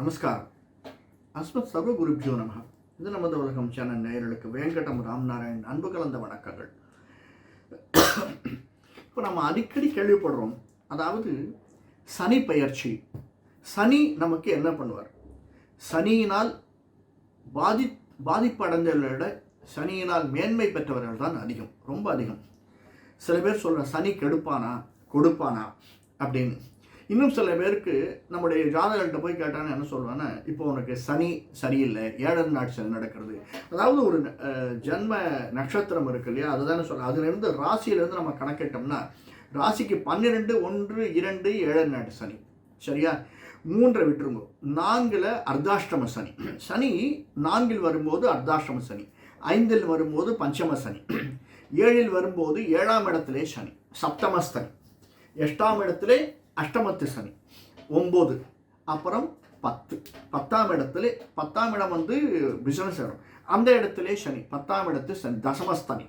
நமஸ்காரம். சர்வ குருப்பியோ நம இது நமது உலகம் சேனல் நேயர்களுக்கு வேங்கடம் ராம்நாராயண் அன்பு கலந்த வணக்கங்கள். இப்போ நம்ம அடிக்கடி கேள்விப்படுறோம். அதாவது சனி பயிற்சி சனி நமக்கு என்ன பண்ணுவார்? சனியினால் பாதி பாதிப்படைந்தவர்களை விட சனியினால் மேன்மை பெற்றவர்கள் தான் அதிகம். ரொம்ப அதிகம். சில பேர் சொல்கிற சனி கெடுப்பானா? கொடுப்பானா? அப்படின்னு. இன்னும் சில பேருக்கு நம்முடைய ஜாதகர்கிட்ட போய் கேட்டான்னு என்ன சொல்லுவேன்னா இப்போ உனக்கு சனி சரியில்லை ஏழரை நாட் சனி நடக்கிறது. அதாவது ஒரு ஜென்ம ஜன்ம நட்சத்திரம் இருக்கு இல்லையா? அதுதானே சொல்ல அதுலேருந்து ராசியிலேருந்து நம்ம கணக்கிட்டோம்னா ராசிக்கு பன்னிரெண்டு ஒன்று இரண்டு ஏழரை நாட்டு சனி. சரியா? மூன்றை விட்டுருங்க. நான்கில் அர்த்தாஷ்டம சனி. சனி நான்கில் வரும்போது அர்த்தாஷ்டம சனி. ஐந்தில் வரும்போது பஞ்சம சனி. ஏழில் வரும்போது ஏழாம் இடத்திலே சனி. சப்தமஸ்தனி. எட்டாம் இடத்திலே அஷ்டமத்து சனி ஒம்பது அப்புறம் பத்து. பத்தாம் இடத்துல பத்தாம் இடம் வந்து பிஸ்னஸ் இடம் அந்த இடத்துல சனி பத்தாம் இடத்து சனி தசமஸ்தனி.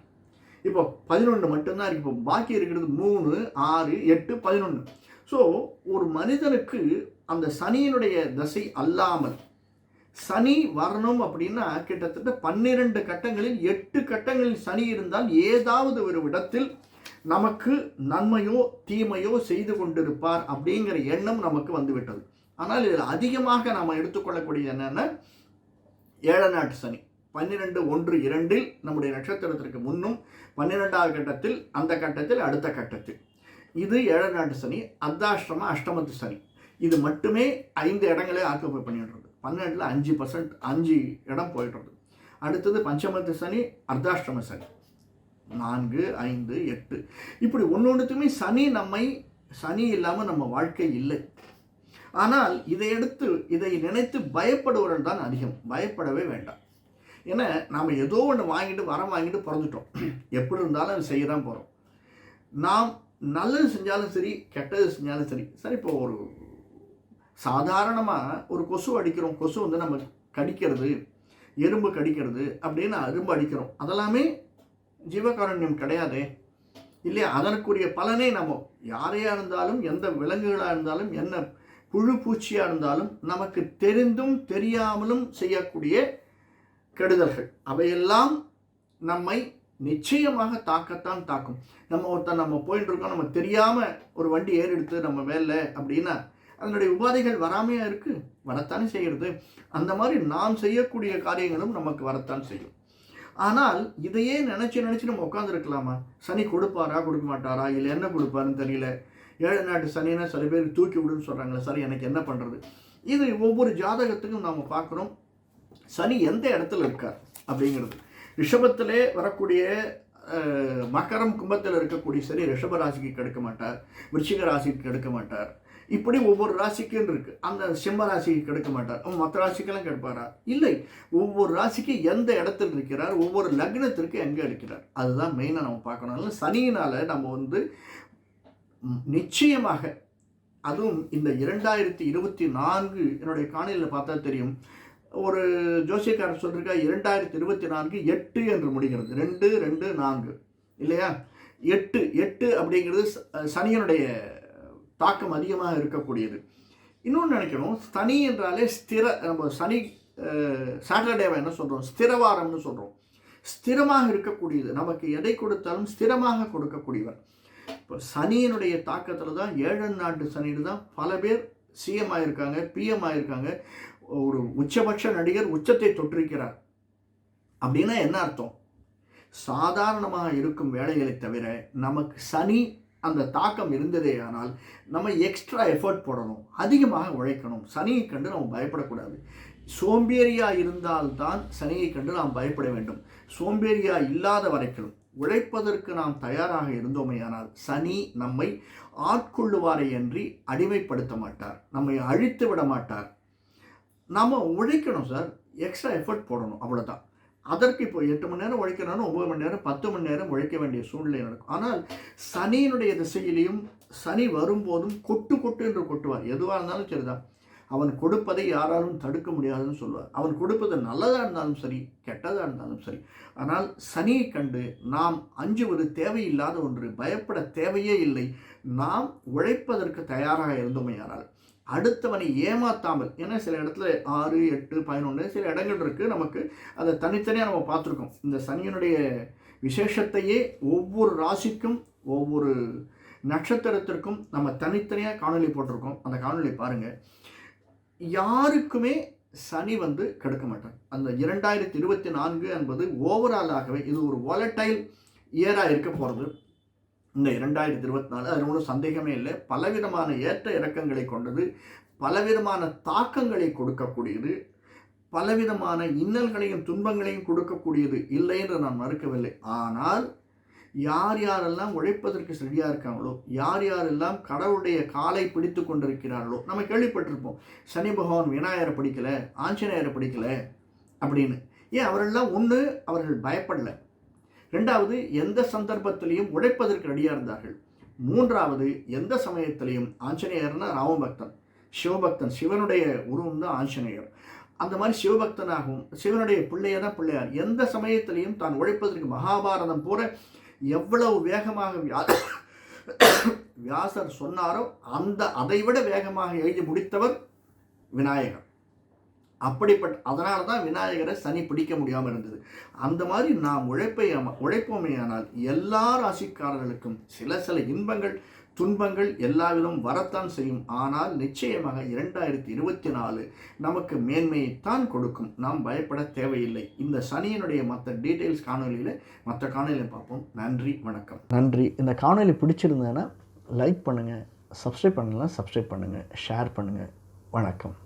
இப்போ பதினொன்று மட்டும்தான் இருக்கு. இப்போ பாக்கி இருக்கிறது மூணு ஆறு எட்டு பதினொன்று ஸோ ஒரு மனிதனுக்கு அந்த சனியினுடைய தசை அல்லாமல் சனி வரணும் அப்படின்னா கிட்டத்தட்ட பன்னிரண்டு கட்டங்களில் எட்டு கட்டங்களில் சனி இருந்தால் ஏதாவது ஒரு இடத்தில் நமக்கு நன்மையோ தீமையோ செய்து கொண்டிருப்பார் அப்படிங்கிற எண்ணம் நமக்கு வந்துவிட்டது. ஆனால் இதில் அதிகமாக நாம் எடுத்துக்கொள்ளக்கூடிய என்னென்ன ஏழ நாட்டு சனி. பன்னிரெண்டு ஒன்று இரண்டில் நம்முடைய நட்சத்திரத்திற்கு முன்னும் பன்னிரெண்டாவது கட்டத்தில் அந்த கட்டத்தில் அடுத்த கட்டத்தில். இது ஏழ நாட்டு சனி அர்த்தாஷ்டம அஷ்டமத்து சனி. இது மட்டுமே ஐந்து இடங்களே ஆக்குப்பை பண்ணிடுறது. பன்னெண்டில் அஞ்சு பர்சன்ட் அஞ்சு இடம் போயிடுறது. அடுத்தது பஞ்சமத்து சனி அர்த்தாஷ்டம சனி. நான்கு ஐந்து எட்டு. இப்படி ஒன்று சனி நம்மை சனி இல்லாமல் நம்ம வாழ்க்கை இல்லை. ஆனால் இதை எடுத்து இதை நினைத்து பயப்படுவர்கள் தான் அதிகம். பயப்படவே வேண்டாம். ஏன்னா நாம் ஏதோ ஒன்று வாங்கிட்டு வரம் வாங்கிட்டு பிறந்துட்டோம். எப்படி இருந்தாலும் அது செய்ய தான் போகிறோம் நாம் நல்லது செஞ்சாலும் சரி கெட்டது செஞ்சாலும் சரி. சரி இப்போ ஒரு சாதாரணமாக ஒரு கொசு அடிக்கிறோம். கொசு வந்து நம்ம கடிக்கிறது எறும்பு கடிக்கிறது அப்படின்னு அரும்பு அடிக்கிறோம். அதெல்லாமே ஜீவகாருண்யம் கிடையாதே. இல்லையா? அதற்குரிய பலனை நம்ம யாரையாக இருந்தாலும் எந்த விலங்குகளாக இருந்தாலும் என்ன புழு பூச்சியாக இருந்தாலும் நமக்கு தெரிந்தும் தெரியாமலும் செய்யக்கூடிய கெடுதல்கள். அவையெல்லாம் நம்மை நிச்சயமாக தாக்கத்தான் தாக்கும். நம்ம ஒருத்தன் நம்ம போயிட்டு இருக்கோம் நம்ம தெரியாமல் ஒரு வண்டி ஏறி எடுத்து நம்ம மேலே அப்படின்னா அதனுடைய உபாதைகள் வராமையாக இருக்குது வரத்தானே செய்கிறது அந்த மாதிரி நாம் செய்யக்கூடிய காரியங்களும் நமக்கு வரத்தான் செய்யும். ஆனால் இதையே நினச்சி நினச்சி நம்ம உட்காந்துருக்கலாமா சனி கொடுப்பாரா கொடுக்க மாட்டாரா இல்லை என்ன கொடுப்பாருன்னு தெரியல. ஏழு நாட்டு சனினா சில பேர் தூக்கி விடுன்னு சொல்கிறாங்களே சரி எனக்கு என்ன பண்ணுறது இது ஒவ்வொரு ஜாதகத்துக்கும் நாம் பார்க்குறோம். சனி எந்த இடத்துல இருக்கார் அப்படிங்கிறது. ரிஷபத்திலே வரக்கூடிய மக்கரம் மகரம் கும்பத்தில் இருக்கக்கூடிய சனி ரிஷப ராசிக்கு கெடுக்க மாட்டார். விருச்சிக ராசிக்கு கெடுக்க மாட்டார். இப்படி ஒவ்வொரு ராசிக்கும் இருக்கு. அந்த சிம்ம ராசிக்கு கெடுக்க மாட்டார். மற்ற ராசிக்கெல்லாம் கெடுப்பாரா? இல்லை. ஒவ்வொரு ராசிக்கு எந்த இடத்துல இருக்கிறார்? ஒவ்வொரு லக்னத்திற்கு எங்கே இருக்கிறார்? அதுதான் மெயினாக நம்ம பார்க்கணும். சனியினால் நம்ம வந்து நிச்சயமாக அதுவும் இந்த இரண்டாயிரத்தி இருபத்தி நான்கு என்னுடைய காணொலியில் பார்த்தா தெரியும். ஒரு ஜோசியக்காரர் சொல்லியிருக்கா இரண்டாயிரத்தி இருபத்தி நான்கு எட்டு என்று முடிகிறது. ரெண்டு ரெண்டு நான்கு. இல்லையா? எட்டு எட்டு அப்படிங்கிறது சனியனுடைய தாக்கம் அதிகமாக இருக்கக்கூடியது. இன்னொன்று நினைக்கணும் சனி என்றாலே ஸ்திர நம்ம சனி சாட்டர்டேவை என்ன சொல்கிறோம் ஸ்திரவாரம்னு சொல்கிறோம் ஸ்திரமாக இருக்கக்கூடியது. நமக்கு எதை கொடுத்தாலும் ஸ்திரமாக கொடுக்கக்கூடியவர். இப்போ சனியினுடைய தாக்கத்தில் தான் ஏழன் நாட்டு சனியில் தான் பல பேர் சிஎம் ஆயிருக்காங்க பிஎம் ஆயிருக்காங்க. ஒரு உச்சபட்ச நடிகர் உச்சத்தை தொற்றிருக்கிறார். அப்படின்னா என்ன அர்த்தம்? சாதாரணமாக இருக்கும் வேலைகளை தவிர நமக்கு சனி அந்த தாக்கம் இருந்ததே ஆனால் நம்ம எக்ஸ்ட்ரா எஃபர்ட் போடணும் அதிகமாக உழைக்கணும். சனியை கண்டு நம்ம பயப்படக்கூடாது. சோம்பேறியாக இருந்தால்தான் சனியை கண்டு நாம் பயப்பட வேண்டும். சோம்பேறியாக இல்லாத வரைக்கும் உழைப்பதற்கு நாம் தயாராக இருந்தோமையானால் சனி நம்மை ஆட்கொள்ளுவாரை அன்றி அடிமைப்படுத்த மாட்டார். நம்மை அழித்து விட மாட்டார். நாம் உழைக்கணும் சார். எக்ஸ்ட்ரா எஃபர்ட் போடணும். அவ்வளோதான் அதற்கு இப்போ எட்டு மணி நேரம் உழைக்கிறனாலும் ஒன்பது மணி நேரம் பத்து மணி நேரம் உழைக்க வேண்டிய சூழ்நிலை நடக்கும். ஆனால் சனியினுடைய திசையிலையும் சனி வரும்போதும் கொட்டு கொட்டு என்று கொட்டுவார். எதுவாக இருந்தாலும் சரிதான். அவன் கொடுப்பதை யாராலும் தடுக்க முடியாதுன்னு சொல்லுவார். அவன் கொடுப்பது நல்லதாக இருந்தாலும் சரி கெட்டதாக இருந்தாலும் சரி. ஆனால் சனியை கண்டு நாம் அஞ்சுவது தேவையில்லாத ஒன்று பயப்பட தேவையே இல்லை. நாம் உழைப்பதற்கு தயாராக இருந்தோமையானால் அடுத்தவனை ஏமாத்தாமல் ஏன்னா சில இடத்துல ஆறு எட்டு பதினொன்று சில இடங்கள் இருக்குது நமக்கு அதை தனித்தனியாக நம்ம பார்த்துருக்கோம். இந்த சனியனுடைய விசேஷத்தையே ஒவ்வொரு ராசிக்கும் ஒவ்வொரு நட்சத்திரத்திற்கும் நம்ம தனித்தனியாக காணொளி போட்டிருக்கோம். அந்த காணொலி பாருங்கள் யாருக்குமே சனி வந்து கெடுக்க மாட்டார். அந்த இரண்டாயிரத்தி இருபத்தி நான்கு என்பது ஓவராலாகவே இது ஒரு வாலட்டைல் இயராக இருக்க போகிறது இந்த இரண்டாயிரத்தி இருபத்தி நாலு அதில் ஒன்றும் சந்தேகமே இல்லை. பலவிதமான ஏற்ற இறக்கங்களை கொண்டது பலவிதமான தாக்கங்களை கொடுக்கக்கூடியது பலவிதமான இன்னல்களையும் துன்பங்களையும் கொடுக்கக்கூடியது இல்லை என்று நான் மறுக்கவில்லை. ஆனால் யார் யாரெல்லாம் உழைப்பதற்கு சரியாக இருக்காங்களோ யார் யாரெல்லாம் கடவுளுடைய காலை பிடித்து கொண்டிருக்கிறார்களோ நம்ம கேள்விப்பட்டிருப்போம் சனி பகவான் விநாயகரை படிக்கலை ஆஞ்சநேயரை படிக்கலை அப்படின்னு. ஏன் அவரெல்லாம் ஒன்று அவர்கள் பயப்படலை. ரெண்டாவது எந்த சந்தர்ப்பத்திலையும் உழைப்பதற்கு ரெடியாக இருந்தார்கள். மூன்றாவது எந்த சமயத்திலையும் ஆஞ்சநேயர்னா ராமபக்தன். சிவபக்தன் சிவனுடைய உருவம் தான் ஆஞ்சநேயர். அந்த மாதிரி சிவபக்தனாகவும் சிவனுடைய பிள்ளைய தான் பிள்ளையார். எந்த சமயத்திலையும் தான் உழைப்பதற்கு மகாபாரதம் போல எவ்வளவு வேகமாக வியாசர் சொன்னாரோ அந்த அதைவிட வேகமாக எழுதி முடித்தவர் விநாயகர். அப்படிப்பட்ட அதனால தான் விநாயகரை சனி பிடிக்க முடியாமல் இருந்தது. அந்த மாதிரி நாம் உழைப்பை உழைப்போமையானால் எல்லா ராசிக்காரர்களுக்கும் சில சில இன்பங்கள் துன்பங்கள் எல்லாவிதம் வரத்தான் செய்யும். ஆனால் நிச்சயமாக இரண்டாயிரத்தி இருபத்தி நாலு நமக்கு மேன்மையைத்தான் கொடுக்கும். நாம் பயப்பட தேவையில்லை. இந்த சனியினுடைய மற்ற டீட்டெயில்ஸ் காணொலியில் மற்ற காணொலியில் பார்ப்போம். நன்றி வணக்கம். நன்றி. இந்த காணொலி பிடிச்சிருந்தேன்னா லைக் பண்ணுங்கள் சப்ஸ்கிரைப் பண்ணலாம் சப்ஸ்கிரைப் பண்ணுங்கள் ஷேர் பண்ணுங்கள் வணக்கம்.